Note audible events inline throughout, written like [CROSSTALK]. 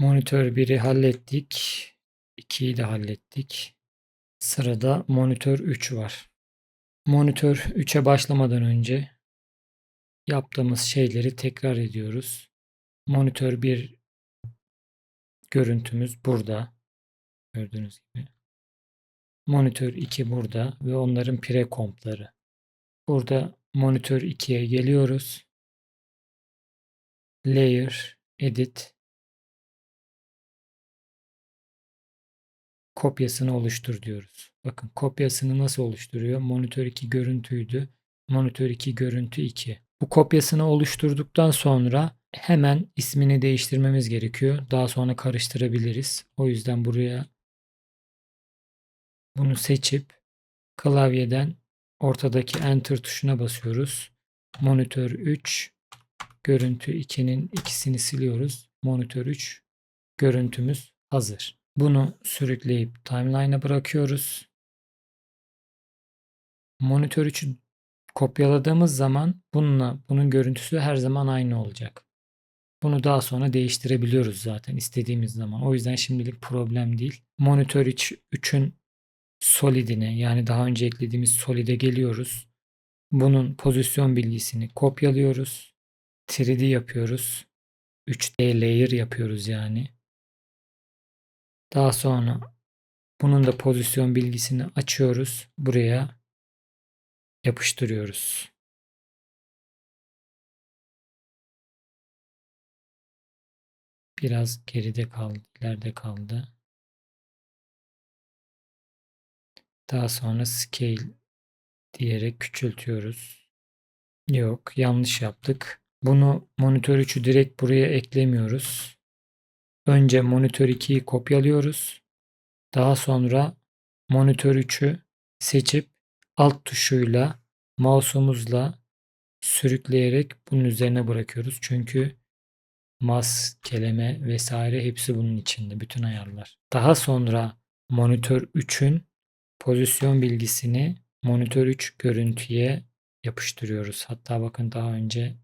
Monitör 1'i hallettik. 2'yi de hallettik. Sırada monitör 3 var. Monitör 3'e başlamadan önce yaptığımız şeyleri tekrar ediyoruz. Monitör 1 görüntümüz burada. Gördüğünüz gibi. Monitör 2 burada ve onların prekompları. Burada monitör 2'ye geliyoruz. Layer, Edit, kopyasını oluştur diyoruz. Bakın kopyasını nasıl oluşturuyor? Monitör 2 görüntüydü. Monitör 2 görüntü 2. Bu kopyasını oluşturduktan sonra hemen ismini değiştirmemiz gerekiyor. Daha sonra karıştırabiliriz. O yüzden buraya bunu seçip klavyeden ortadaki enter tuşuna basıyoruz. Monitör 3 görüntü 2'nin ikisini siliyoruz. Monitör 3 görüntümüz hazır. Bunu sürükleyip timeline'a bırakıyoruz. Monitör 3'ü kopyaladığımız zaman bununla bunun görüntüsü her zaman aynı olacak. Bunu daha sonra değiştirebiliyoruz zaten istediğimiz zaman. O yüzden şimdilik problem değil. Monitör 3'ün solidine yani daha önce eklediğimiz solide geliyoruz. Bunun pozisyon bilgisini kopyalıyoruz. 3D yapıyoruz. 3D layer yapıyoruz yani. Daha sonra bunun da pozisyon bilgisini açıyoruz. Buraya yapıştırıyoruz. Biraz geride kaldı, ileride kaldı. Daha sonra scale diyerek küçültüyoruz. Yok, yanlış yaptık. Bunu monitör 3'ü direkt buraya eklemiyoruz. Önce monitör 2'yi kopyalıyoruz. Daha sonra monitör 3'ü seçip alt tuşuyla mouse'umuzla sürükleyerek bunun üzerine bırakıyoruz. Çünkü maskeleme vesaire hepsi bunun içinde. Bütün ayarlar. Daha sonra monitör 3'ün pozisyon bilgisini monitör 3 görüntüye yapıştırıyoruz. Hatta bakın daha önce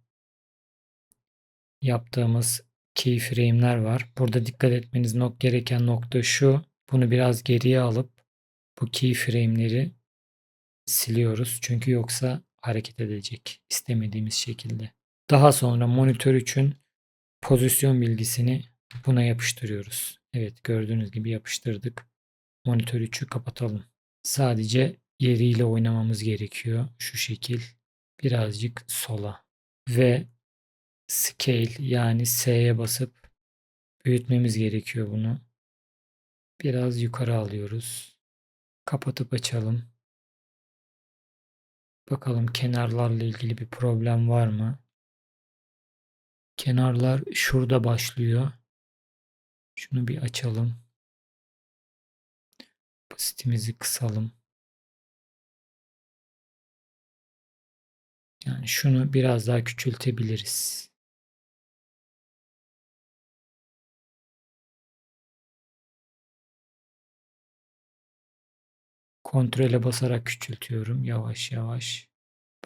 yaptığımız keyframe'ler var. Burada dikkat etmeniz nok gereken nokta şu. Bunu biraz geriye alıp bu keyframe'leri siliyoruz. Çünkü yoksa hareket edecek istemediğimiz şekilde. Daha sonra monitör 3'ün pozisyon bilgisini buna yapıştırıyoruz. Evet gördüğünüz gibi yapıştırdık. Monitör 3'ü kapatalım. Sadece yeriyle oynamamız gerekiyor. Şu şekil. Birazcık sola. Ve scale yani S'ye basıp büyütmemiz gerekiyor bunu. Biraz yukarı alıyoruz. Kapatıp açalım. Bakalım kenarlarla ilgili bir problem var mı? Kenarlar şurada başlıyor. Şunu bir açalım. Opasitimizi kısalım. Yani şunu biraz daha küçültebiliriz. Kontrole basarak küçültüyorum yavaş yavaş.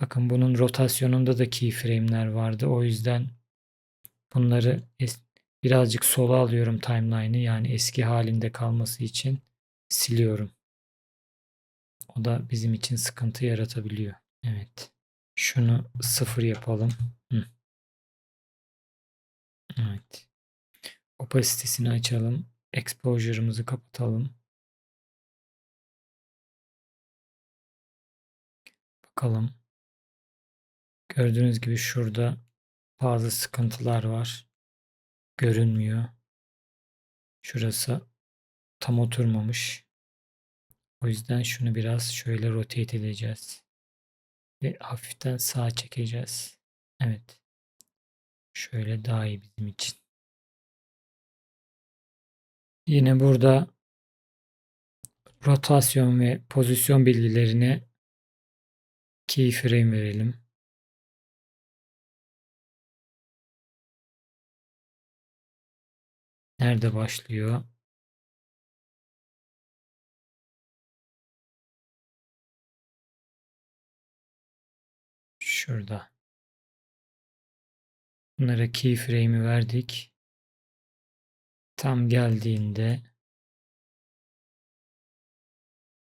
Bakın bunun rotasyonunda da keyframe'ler vardı. O yüzden bunları birazcık sola alıyorum timeline'ı yani eski halinde kalması için siliyorum. O da bizim için sıkıntı yaratabiliyor. Evet. Şunu sıfır yapalım. Hı. Evet. Opasitesini açalım. Exposure'ımızı kapatalım. Bakalım. Gördüğünüz gibi şurada bazı sıkıntılar var. Görünmüyor. Şurası tam oturmamış. O yüzden şunu biraz şöyle rotate edeceğiz. Ve hafiften sağa çekeceğiz. Evet. Şöyle daha iyi bizim için. Yine burada rotasyon ve pozisyon bilgilerine keyframe verelim. Nerede başlıyor? Şurada. Bunlara keyframe'i verdik. Tam geldiğinde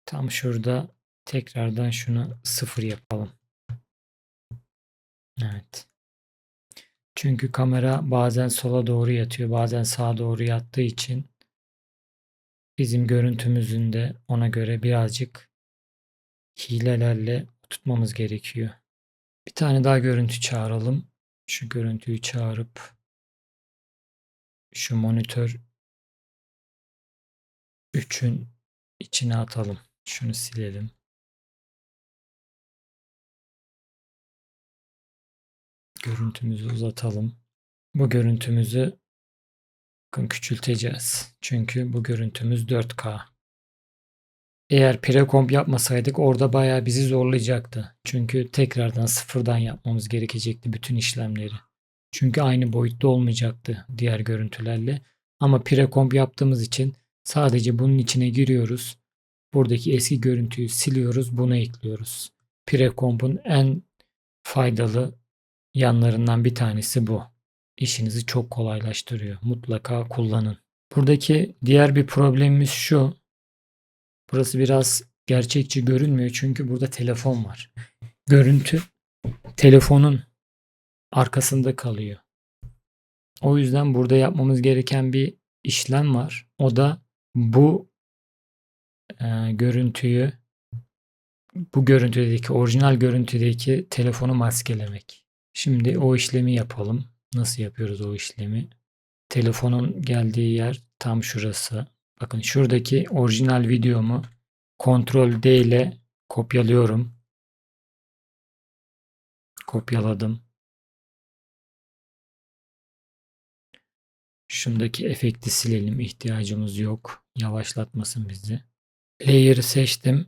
tam şurada tekrardan şunu sıfır yapalım. Evet. Çünkü kamera bazen sola doğru yatıyor, bazen sağa doğru yattığı için bizim görüntümüzün de ona göre birazcık hilelerle tutmamız gerekiyor. Bir tane daha görüntü çağıralım. Şu görüntüyü çağırıp şu monitör 3'ün içine atalım. Şunu silelim. Görüntümüzü uzatalım. Bu görüntümüzü bakın küçülteceğiz. Çünkü bu görüntümüz 4K. Eğer prekomp yapmasaydık orada bayağı bizi zorlayacaktı. Çünkü tekrardan sıfırdan yapmamız gerekecekti bütün işlemleri. Çünkü aynı boyutta olmayacaktı diğer görüntülerle. Ama prekomp yaptığımız için sadece bunun içine giriyoruz. Buradaki eski görüntüyü siliyoruz, bunu ekliyoruz. Prekomp'un en faydalı yanlarından bir tanesi bu. İşinizi çok kolaylaştırıyor. Mutlaka kullanın. Buradaki diğer bir problemimiz şu. Burası biraz gerçekçi görünmüyor çünkü burada telefon var. Görüntü telefonun arkasında kalıyor. O yüzden burada yapmamız gereken bir işlem var. O da bu e, görüntüyü bu görüntüdeki orijinal görüntüdeki telefonu maskelemek. Şimdi o işlemi yapalım. Nasıl yapıyoruz o işlemi? Telefonun geldiği yer tam şurası. Bakın şuradaki orijinal videomu Ctrl D ile kopyalıyorum. Kopyaladım. Şundaki efekti silelim. ihtiyacımız yok. Yavaşlatmasın bizi. Layer'ı seçtim.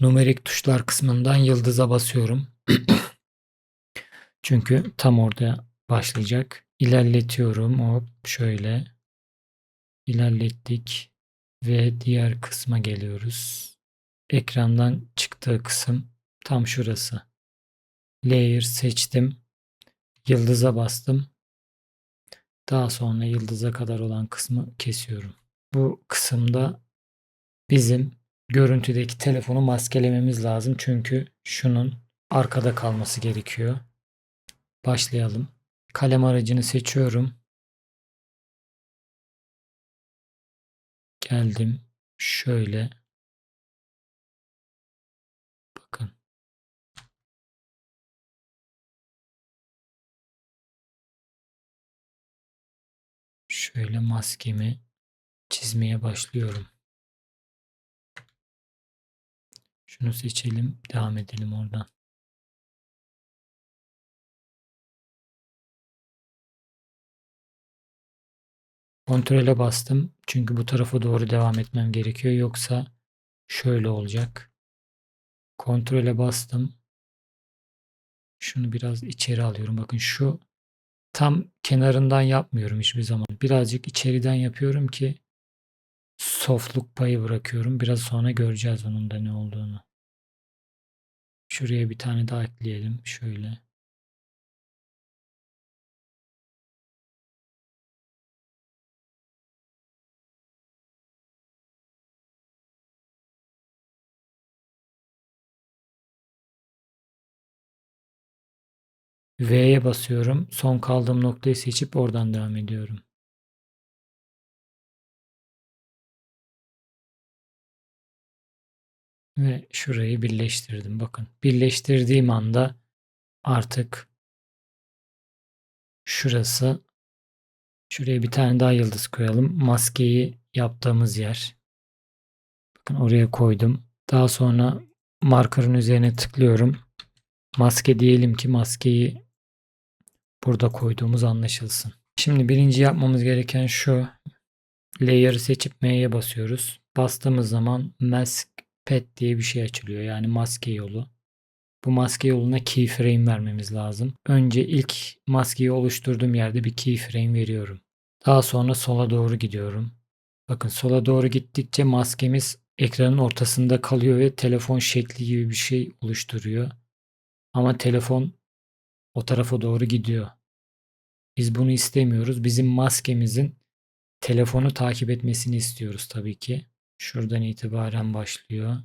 Numerik tuşlar kısmından yıldıza basıyorum. [CLEARS THROAT] Çünkü tam orada başlayacak. İlerletiyorum. Hop şöyle. İlerlettik. Ve diğer kısma geliyoruz. Ekrandan çıktığı kısım tam şurası. Layer seçtim. Yıldıza bastım. Daha sonra yıldıza kadar olan kısmı kesiyorum. Bu kısımda bizim görüntüdeki telefonu maskelememiz lazım. Çünkü şunun arkada kalması gerekiyor. Başlayalım. Kalem aracını seçiyorum. Geldim. Şöyle. Bakın. Şöyle maskemi çizmeye başlıyorum. Şunu seçelim. Devam edelim oradan. Kontrole bastım. Çünkü bu tarafa doğru devam etmem gerekiyor. Yoksa şöyle olacak. Kontrole bastım. Şunu biraz içeri alıyorum. Bakın şu tam kenarından yapmıyorum hiçbir zaman. Birazcık içeriden yapıyorum ki softluk payı bırakıyorum. Biraz sonra göreceğiz onun da ne olduğunu. Şuraya bir tane daha ekleyelim. Şöyle. V'ye basıyorum. Son kaldığım noktayı seçip oradan devam ediyorum. Ve şurayı birleştirdim. Bakın birleştirdiğim anda artık şurası şuraya bir tane daha yıldız koyalım. Maskeyi yaptığımız yer. Bakın oraya koydum. Daha sonra markerın üzerine tıklıyorum. Maske diyelim ki maskeyi burada koyduğumuz anlaşılsın. Şimdi birinci yapmamız gereken şu. Layer'ı seçip M'ye basıyoruz. Bastığımız zaman Mask Pad diye bir şey açılıyor. Yani maske yolu. Bu maske yoluna keyframe vermemiz lazım. Önce ilk maskeyi oluşturduğum yerde bir keyframe veriyorum. Daha sonra sola doğru gidiyorum. Bakın sola doğru gittikçe maskemiz ekranın ortasında kalıyor ve telefon şekli gibi bir şey oluşturuyor. Ama telefon o tarafa doğru gidiyor. Biz bunu istemiyoruz. Bizim maskemizin telefonu takip etmesini istiyoruz tabii ki. Şuradan itibaren başlıyor.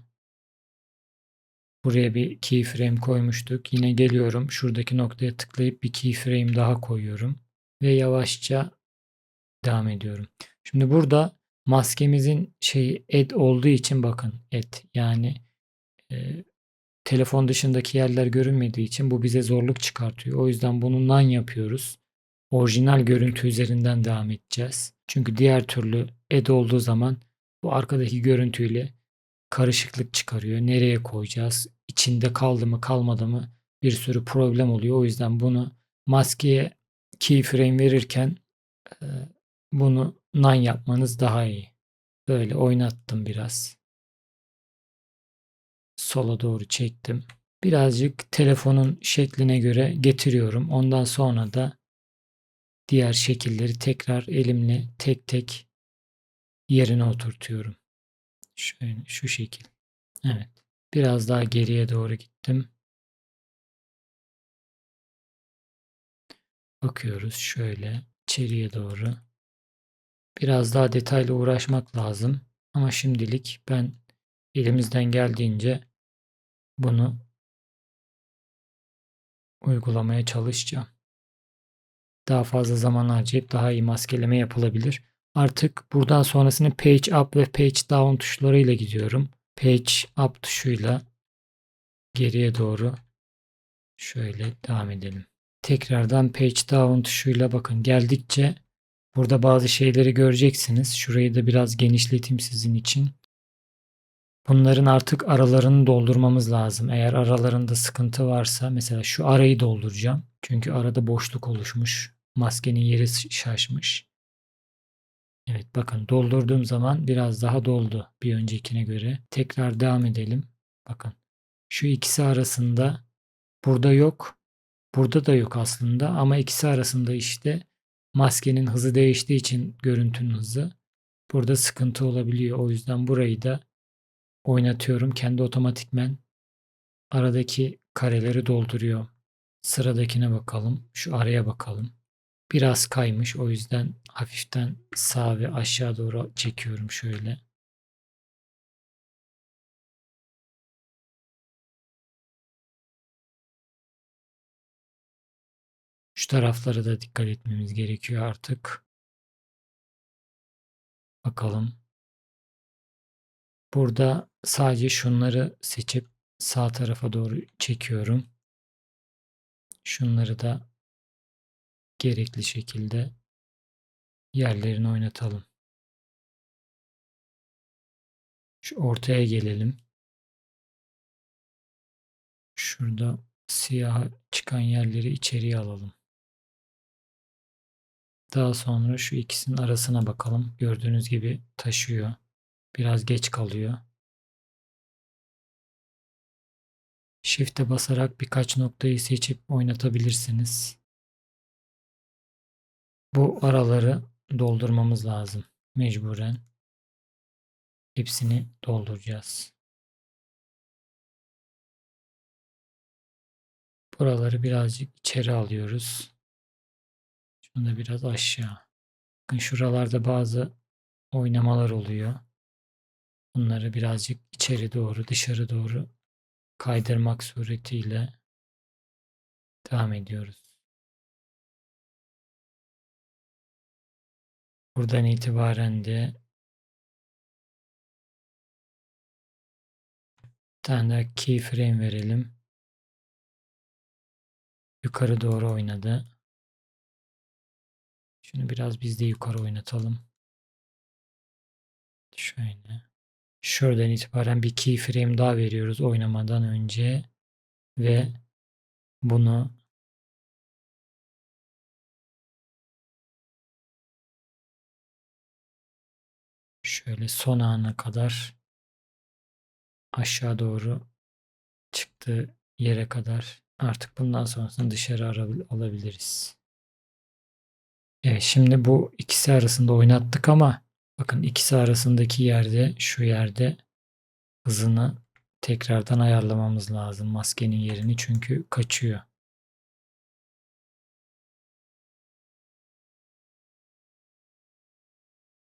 Buraya bir keyframe koymuştuk. Yine geliyorum. Şuradaki noktaya tıklayıp bir keyframe daha koyuyorum. Ve yavaşça devam ediyorum. Şimdi burada maskemizin şeyi add olduğu için bakın add yani e, telefon dışındaki yerler görünmediği için bu bize zorluk çıkartıyor. O yüzden bunu none yapıyoruz. Orijinal görüntü üzerinden devam edeceğiz. Çünkü diğer türlü add olduğu zaman bu arkadaki görüntüyle karışıklık çıkarıyor. Nereye koyacağız? İçinde kaldı mı kalmadı mı? Bir sürü problem oluyor. O yüzden bunu maskeye keyframe verirken bunu none yapmanız daha iyi. Böyle oynattım biraz. Sola doğru çektim. Birazcık telefonun şekline göre getiriyorum. Ondan sonra da diğer şekilleri tekrar elimle tek tek yerine oturtuyorum. Şöyle şu şekil. Evet. Biraz daha geriye doğru gittim. Bakıyoruz şöyle içeriye doğru. Biraz daha detaylı uğraşmak lazım. Ama şimdilik ben elimizden geldiğince bunu uygulamaya çalışacağım. Daha fazla zaman harcayıp daha iyi maskeleme yapılabilir. Artık buradan sonrasını page up ve page down tuşlarıyla gidiyorum. Page up tuşuyla geriye doğru şöyle devam edelim. Tekrardan page down tuşuyla bakın geldikçe burada bazı şeyleri göreceksiniz. Şurayı da biraz genişleteyim sizin için. Bunların artık aralarını doldurmamız lazım. Eğer aralarında sıkıntı varsa mesela şu arayı dolduracağım. Çünkü arada boşluk oluşmuş. Maskenin yeri şaşmış. Evet bakın doldurduğum zaman biraz daha doldu bir öncekine göre. Tekrar devam edelim. Bakın şu ikisi arasında burada yok. Burada da yok aslında ama ikisi arasında işte maskenin hızı değiştiği için görüntünün hızı burada sıkıntı olabiliyor. O yüzden burayı da oynatıyorum. Kendi otomatikmen aradaki kareleri dolduruyor. Sıradakine bakalım. Şu araya bakalım. Biraz kaymış. O yüzden hafiften sağ ve aşağı doğru çekiyorum şöyle. Şu taraflara da dikkat etmemiz gerekiyor artık. Bakalım. Burada sadece şunları seçip sağ tarafa doğru çekiyorum. Şunları da gerekli şekilde yerlerini oynatalım. Şu ortaya gelelim. Şurada siyah çıkan yerleri içeriye alalım. Daha sonra şu ikisinin arasına bakalım. Gördüğünüz gibi taşıyor. Biraz geç kalıyor. Shift'e basarak birkaç noktayı seçip oynatabilirsiniz. Bu araları doldurmamız lazım. Mecburen. Hepsini dolduracağız. Buraları birazcık içeri alıyoruz. Şunu da biraz aşağı. Bakın şuralarda bazı oynamalar oluyor. Bunları birazcık içeri doğru, dışarı doğru kaydırmak suretiyle devam ediyoruz. Buradan itibaren de bir tane daha keyframe verelim. Yukarı doğru oynadı. Şunu biraz biz de yukarı oynatalım. Şöyle. Şuradan itibaren bir keyframe daha veriyoruz oynamadan önce. Ve bunu şöyle son ana kadar aşağı doğru çıktığı yere kadar artık bundan sonrasını dışarı alabiliriz. Evet şimdi bu ikisi arasında oynattık ama bakın ikisi arasındaki yerde şu yerde hızını tekrardan ayarlamamız lazım maskenin yerini çünkü kaçıyor.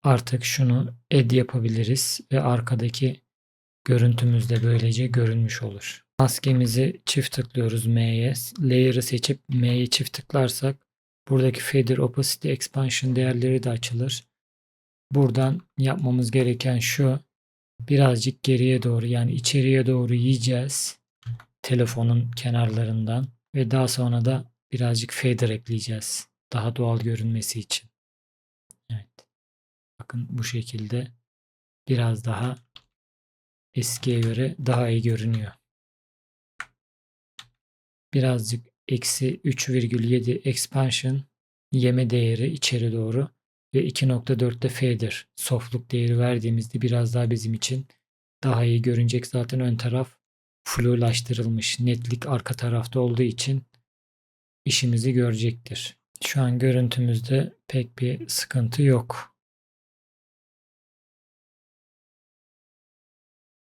Artık şunu add yapabiliriz ve arkadaki görüntümüz de böylece görünmüş olur. Maskemizi çift tıklıyoruz M'ye. Layer'ı seçip M'ye çift tıklarsak buradaki Fader Opacity Expansion değerleri de açılır. Buradan yapmamız gereken şu. Birazcık geriye doğru yani içeriye doğru yiyeceğiz. Telefonun kenarlarından ve daha sonra da birazcık fader ekleyeceğiz. Daha doğal görünmesi için. Bakın bu şekilde biraz daha eskiye göre daha iyi görünüyor. Birazcık eksi 3,7 expansion yeme değeri içeri doğru ve 2.4'te fader softluk değeri verdiğimizde biraz daha bizim için daha iyi görünecek. Zaten ön taraf flulaştırılmış. Netlik arka tarafta olduğu için işimizi görecektir. Şu an görüntümüzde pek bir sıkıntı yok.